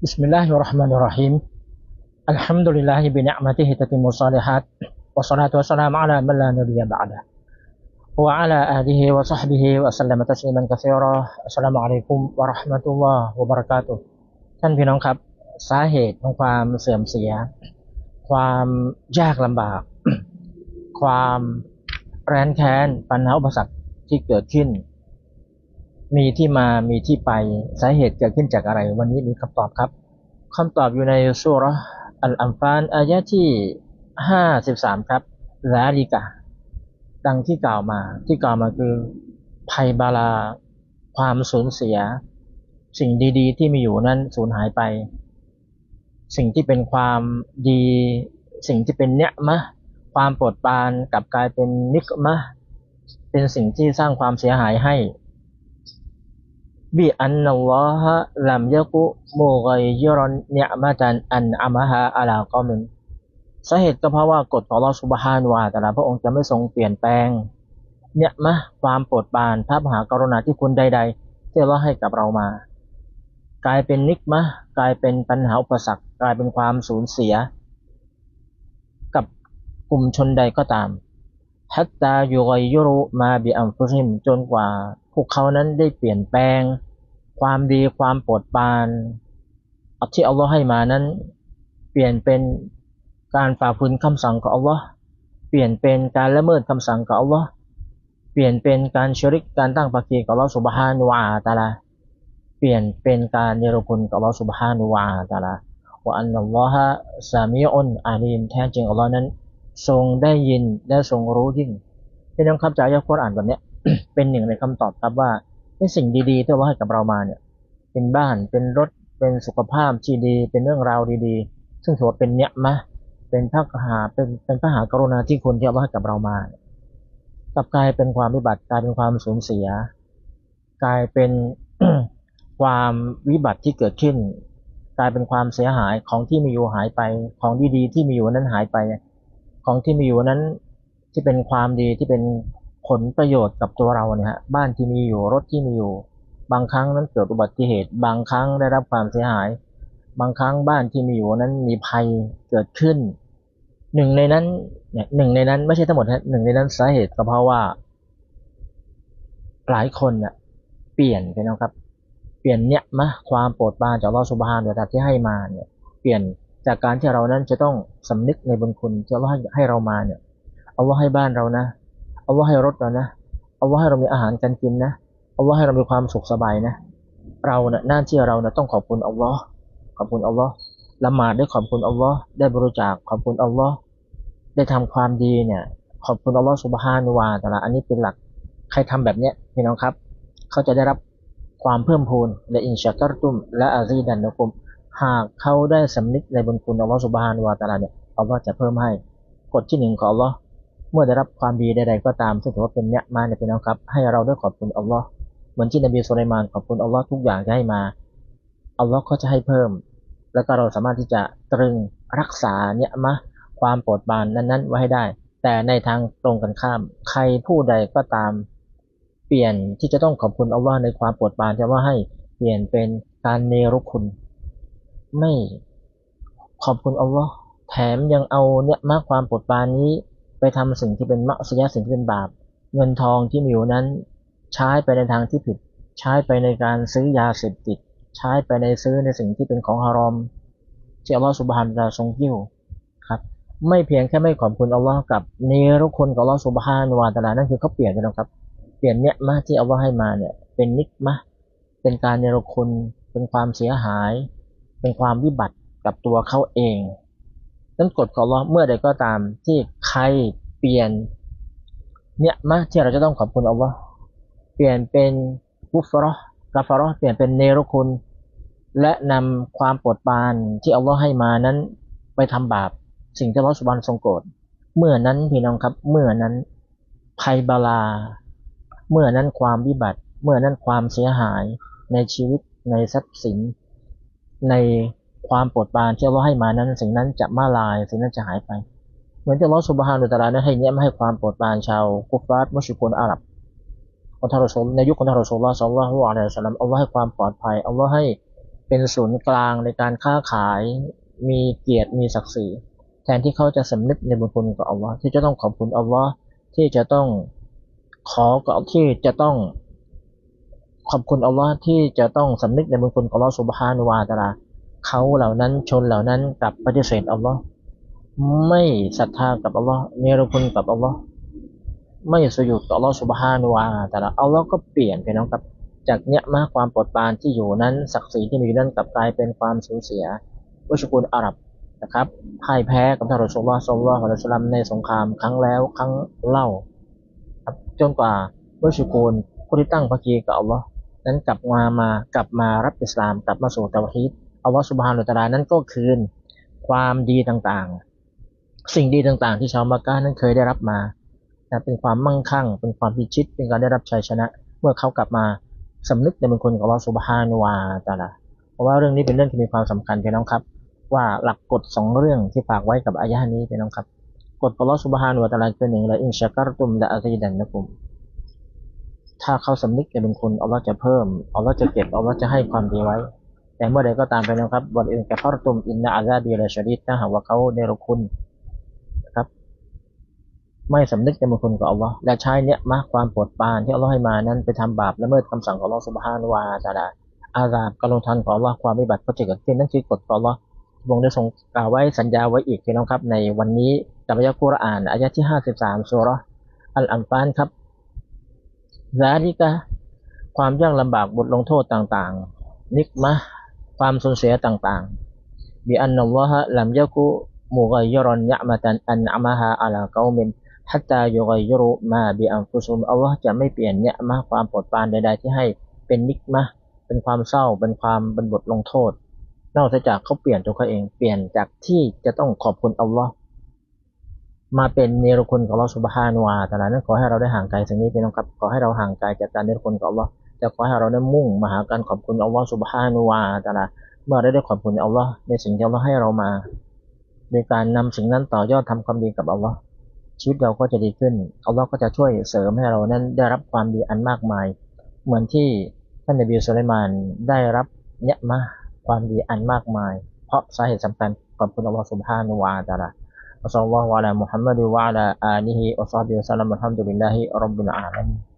بسم الله الرحمن الرحيم الحمد لله بنعمته تتم الصالحات والصلاة والسلام على من لا نبي بعده وعلى آله وصحبه وسلم تسليما كثيرا السلام عليكم ورحمة الله وبركاته ท่านพี่น้องครับ สาเหตุของความเสื่อมเสีย ความยากลำบาก ความแร้นแค้นปัญหาอุปสรรคที่เกิดขึ้น มีที่มามีที่ไปสาเหตุเกิดขึ้นจากอะไร วันนี้มีคำตอบครับคำตอบอยู่ในสุรอัลอัมฟานอายะที่ห้าสิบสามครับลาลิกะ ดังที่กล่าวมาที่กล่าวมาคือ ภัยบาลา ความสูญเสีย สิ่งดีๆ ที่มีอยู่นั้นสูญหายไป สิ่งที่เป็นความดี สิ่งที่เป็นเนี้ยมะ ความโปรดปานกลับกลายเป็นนิกมะ เป็นสิ่งที่สร้างความเสียหายให้ บิอันนัลลอฮะลัมยะกุมุกัยยรอนเนียมะตันอันอามะฮะอัลากอมินสาเหตุก็เพราะว่ากฎของลอสุบฮานวาแต่ละพระองค์จะไม่ทรงเปลี่ยนแปลง เนี่ยมะความโปรดปรานพระมหากรุณาที่คุณใด ๆ ที่เราให้กับเรามา กลายเป็นนิกมะกลายเป็นปัญหาอุปสรรคกลายเป็นความสูญเสีย กับกลุ่มชนใดก็ตามฮัตตายูกยุรุมาบิอัมฟุซิมจนกว่าพวกเขานั้นได้เปลี่ยนแปลง ความดีความโปรดปรานที่อัลลอฮ์ให้มานั้น เปลี่ยนเป็นการฝ่าฝืนคำสั่งของอัลลอฮ์เปลี่ยนเป็นการละเมิดคำสั่งของอัลลอฮ์เปลี่ยนเป็นการชริกการตั้งปากีกับอัลลอฮ์สุบฮานุวาตาลาเปลี่ยนเป็นการเนรคุณกับอัลลอฮ์สุบฮานุวาตาลาว่าอันนัลลอฮะสามีอุนอาลีมแท้จริงอัลลอฮ์นั้น ทรงได้ยินและทรงรู้ยิ่งพี่น้องครับจากยะคุรอ่านแบบนี้เป็นหนึ่งในคำตอบครับว่า ในสิ่งดีๆที่เราให้กับเรามาเนี่ยเป็นบ้านเป็นรถเป็นสุขภาพที่ดี เป็นเรื่องราวดีๆ ซึ่งถือว่าเป็นเนี้ยมะเป็นพระหาเป็นเป็นพระหากรุณาที่คุณที่เราให้กับเรามากลับกลายเป็นความวิบัติกลายเป็นความสูญเสีย กลายเป็นความวิบัติที่เกิดขึ้น กลายเป็นความเสียหายของที่มีอยู่หายไปของดีๆที่มีอยู่นั้นหายไป ของที่มีอยู่นั้นที่เป็นความดีที่เป็น ผลประโยชน์กับตัวเราเนี่ยฮะบ้านที่มีอยู่รถที่มีอยู่ บางครั้งนั้นเกิดอุบัติเหตุ บางครั้งได้รับความเสียหาย บางครั้งบ้านที่มีอยู่นั้นมีภัยเกิดขึ้นหนึ่งในนั้นเนี่ยหนึ่งในนั้นไม่ใช่ทั้งหมดฮะหนึ่งในนั้นสาเหตุก็เพราะว่า หลายคนเนี่ยเปลี่ยนไปนะครับ เปลี่ยนเนี่ยมะความโปรดปรานจากลอสุบฮานเดียที่ให้มาเนี่ย เปลี่ยนจากการที่เรานั้นจะต้องสำนึกในบุญคุณที่เราให้เรามาเนี่ยเอาว่าให้บ้านเรานะ เอาว่าให้รถเรานะ เอาว่าให้เรามีอาหารการกินนะ เอาว่าให้เรามีความสุขสบายนะ เราเนี่ยหน้าที่เราเนี่ยต้องขอบคุณอัลลอฮ์ขอบคุณอัลลอฮ์ละหมาดได้ขอบคุณอัลลอฮ์ได้บริจาคขอบคุณอัลลอฮ์ได้ทำความดีเนี่ย ขอบคุณอัลลอฮ์สุบฮานุวาแต่ละอันนี้เป็นหลักใครทำแบบเนี้ยพี่น้องครับ เขาจะได้รับความเพิ่มพูนและอินชาการตุมและอาซีดันนะคุมหากเขาได้สำนึกในบุญคุณอัลลอฮ์สุบฮานุวาแต่ละเนี่ยอัลลอฮ์จะเพิ่มให้กฎที่หนึ่งของอัลลอฮ์ เมื่อได้รับความดีใดๆก็ตามซึ่งถือว่าเป็นเนี่ยมาเนี่ยเป็นนะครับ ให้เราได้ขอบคุณอัลลอฮ์เหมือนที่นบีสุลัยมานขอบคุณอัลลอฮ์ทุกอย่างที่ให้มาอัลลอฮ์ก็จะให้เพิ่ม แล้วก็เราสามารถที่จะตรึงรักษาเนี่ยมะความโปรดปรานนั้นๆไว้ให้ได้ แต่ในทางตรงกันข้าม ใครผู้ใดก็ตาม เปลี่ยนที่จะต้องขอบคุณอัลลอฮ์ในความโปรดปรานที่ว่าให้เปลี่ยนเป็นการเนรุคุณ ไม่ขอบคุณอัลลอฮ์แถมยังเอาเนี่ยมากความโปรดปรานนี้ ไปทำสิ่งที่เป็นมัสยิดสิ่งที่เป็นบาป เงินทองที่มีอยู่นั้น ใช้ไปในทางที่ผิด ใช้ไปในการซื้อยาเสพติด ใช้ไปในซื้อในสิ่งที่เป็นของฮารอมที่อัลลอฮฺสุบฮานจะทรงยิ้วครับไม่เพียงแค่ไม่ขอบคุณอัลลอฮ์กับเนรคุณของอัลลอฮฺสุบฮานวาตาลานั่นคือเขาเปลี่ยนกันแล้วครับ เปลี่ยนเนี่ยมาที่อัลลอฮ์ให้มาเนี่ยเป็นนิกมะเป็นการเนรคุณเป็นความเสียหาย เป็นความวิบัติกับตัวเขาเอง นั้นกฎของเราเมื่อใดก็ตามที่ใครเปลี่ยนเนี่ยมาที่เราจะต้องขอบคุณอัลลอฮ์เปลี่ยนเป็นกุฟรอกาฟรอเปลี่ยนเป็นเนรคุณ และนำความปวดปานที่อัลลอฮ์ให้มานั้นไปทำบาปสิ่งที่อัลลอฮ์สุบานทรงโกรธเมื่อนั้นพี่น้องครับ เมื่อนั้นภัยบาลา เมื่อนั้นความวิบัติ เมื่อนั้นความเสียหายในชีวิตในทรัพย์สินใน ความโปรดปรานที่เราให้มานั้น สิ่งนั้นจะมาลาย สิ่งนั้นจะหายไปเหมือนที่เราสุบฮานุตะลาได้ให้เนี้ยมาให้ความโปรดปรานชาวกุฟาร์มุชิกุนอาหรับของทารสุลในยุคของทารสุลลอฮ์สัลลัลลอฮุอะลัยฮิสซาลัมอัลลอฮ์ให้ความปลอดภัยอัลลอฮ์ให้เป็นศูนย์กลางในการค้าขายมีเกียรติมีศักดิ์ศรีแทนที่เขาจะสำนึกในบุญคุณกับอัลลอฮ์ที่จะต้องขอบคุณอัลลอฮ์ที่จะต้องขอกับที่จะต้องขอบคุณอัลลอฮ์ที่จะต้องสำนึกในบุญคุณของอัลลอฮ์สุบฮานุวาตาลา เขาเหล่านั้นชนเหล่านั้นกลับปฏิเสธอัลลอฮ์ไม่ศรัทธากับอัลลอฮ์เนรคุณกับอัลลอฮ์ไม่สยุดต่ออัลลอฮ์สุบฮานุวาแตาลาอัลลอฮ์ก็เปลี่ยนไปน้องครับจากเนี้ยมาความปลดปานที่อยู่นั้นศักดิ์ศรีที่มีอยู่นั้นกลับกลายเป็นความสูญเสียวัชกุลอาหรับนะครับพ่ายแพ้กับท่านรอสูลลอฮ์สัลลัลลอฮุอะลัยฮิวะซัลลัมในสงครามครั้งแล้วครั้งเล่าครับจนกว่าวัชกุลผู้ที่ตั้งพระกีกับอัลลอฮ์นั้นกลับมามา กลับมารับอิสลามกลับมาสู่เตาฮีด อัลลอฮ์สุบฮานุตะลานั้นก็คืนความดีต่างๆ สิ่งดีต่างๆ ที่ชาวมักกะนั้นเคยได้รับมาเป็นความมั่งคั่ง เป็นความพิชิต เป็นการได้รับชัยชนะ เมื่อเขากลับมาสำนึกในบุญคุณของอัลลอฮ์สุบฮานุวาตาลาเพราะว่าเรื่องนี้เป็นเรื่องที่มีความสำคัญพี่น้องครับ ว่าหลักกฎสองเรื่องที่ฝากไว้กับอายะนี้พี่น้องครับกฎอัลลอฮ์สุบฮานุวาตาลาคือหนึ่งเลยอินชากรตุมละอาซีดันนะกุมถ้าเขาสำนึกในบุญคุณอัลลอฮ์จะเพิ่มอัลลอฮ์จะเก็บอัลลอฮ์จะให้ความดีไว้ แต่เมื่อใดก็ตามไปนะครับบทอินกะฟารตุมอินนะอาซาบีละชริดถ้าหากว่าเขาเนรคุณนะครับ ไม่สำนึกในบุญคุณของอัลลอฮ์และใช้เนี่ยมาความปรดปานที่อัลลอฮ์ให้มานั้นไปทำบาปละเมิดคำสั่งของอัลลอฮ์สุบฮานวาตาลาอาซาบกำลังทันของอัลลอฮ์ความวิบัติก็จะเกิดขึ้นนั่นคือกฎของอัลลอฮ์วงได้ทรงกล่าวไว้สัญญาไว้อีกพี่น้องครับ ในวันนี้กับอายะกุรอานอายะที่ห้าสิบสามสุรอัลอัมฟานครับซาลิกะความยากลำบากบทลงโทษต่างๆ นิกมะ ความสูญเสียต่างๆบิอันนัลลอฮะลัมยะกุมุกัยรอนยะมะตันอันอะมะฮาอัลากอมินฮัตตายุกัยรุมาบิอันฟุซุมอัลลอฮ์จะไม่เปลี่ยนเนี่ยมาความโปรดปรานใดๆที่ให้เป็นนิกมะเป็นความเศร้าเป็นความเป็นบทลงโทษ นอกจากเขาเปลี่ยนตัวเขาเองเปลี่ยนจากที่จะต้องขอบคุณอัลลอฮ์มาเป็นเนรคุณของเราสุบฮานุวาแต่ละนั้นขอให้เราได้ห่างไกลสิ่งนี้เป็นองครับขอให้เราห่างไกลจากการเนรคุณของอัลลอฮ์ แต่ขอให้เราได้มุ่งมาหาการขอบคุณอัลลอฮ์สุบฮานุวาต่ละเมื่อได้ได้ขอบคุณอัลลอฮ์ในสิ่งที่อัลลอฮ์ให้เรามาโดยการนำสิ่งนั้นต่อยอดทำความดีกับอัลลอฮ์ชีวิตเราก็จะดีขึ้นอัลลอฮ์ก็จะช่วยเสริมให้เรานั้นได้รับความดีอันมากมาย เหมือนที่ท่านนบีสุลัยมานได้รับเนี่ยมาความดีอันมากมาย เพราะสาเหตุสำคัญขอบคุณอัลลอฮ์สุบฮานุวาตาลาอัลลอฮฺวะลามุฮัมมัดวะลาอาลีฮิอัลลอฮฺวะซัลลัมอัลฮัมดุลิลลาฮิรับบิลอาลามีน